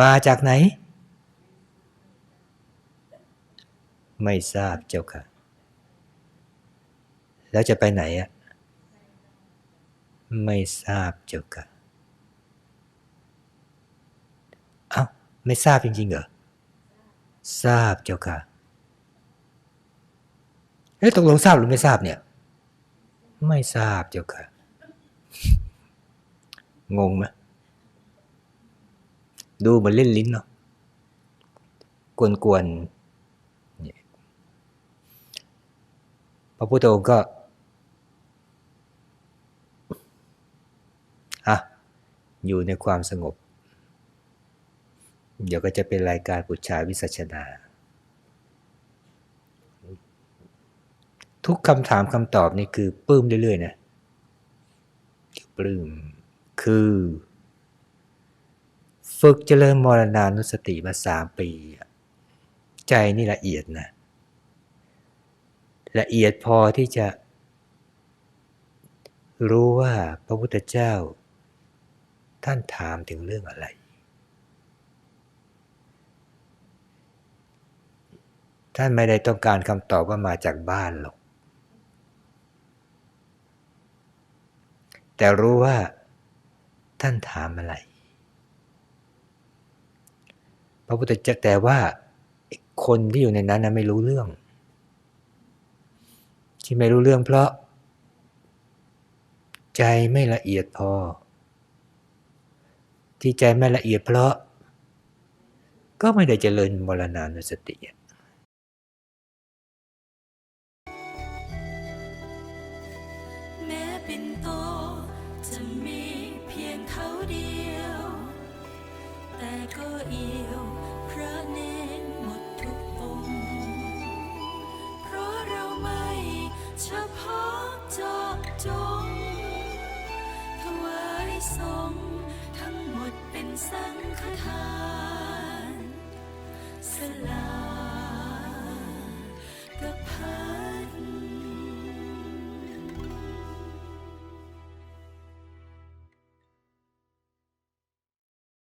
มาจากไหน ไม่ทราบเจ้าค่ะ แล้วจะไปไหนอะ ไม่ทราบเจ้าค่ะ เอ้า ไม่ทราบจริงๆเหรอ ทราบเจ้าค่ะเฮ้ยตกลงทราบหรือไม่ทราบเนี่ย ไม่ทราบเจ้าค่ะ งงไหม ดูเหมือนเล่นลิ้นเนาะกวนๆพระพุทธองค์ก็อะอยู่ในความสงบ เดี๋ยวก็จะเป็นรายการปุจฉาวิสัชนา ทุกคำถามคำตอบนี่คือปลื้มเรื่อยๆนะปลื้มคือ ฝึกเจริญมรณานุสติมาสามปี ใจนี่ละเอียดนะ ละเอียดพอที่จะ รู้ว่าพระพุทธเจ้า ท่านถามถึงเรื่องอะไร ท่านไม่ได้ต้องการคำตอบว่ามาจากบ้านหรอก แต่รู้ว่าท่านถามอะไร พระพุทธเจ้าแต่ว่าคนที่อยู่ในนั้นนะไม่รู้เรื่อง ที่ไม่รู้เรื่องเพราะ ใจไม่ละเอียดพอ ที่ใจไม่ละเอียดเพราะ ก็ไม่ได้เจริญมรณานุสติแม้ปิ่นโตจะมี สงทั้งหมดเป็นสังฆทานสลา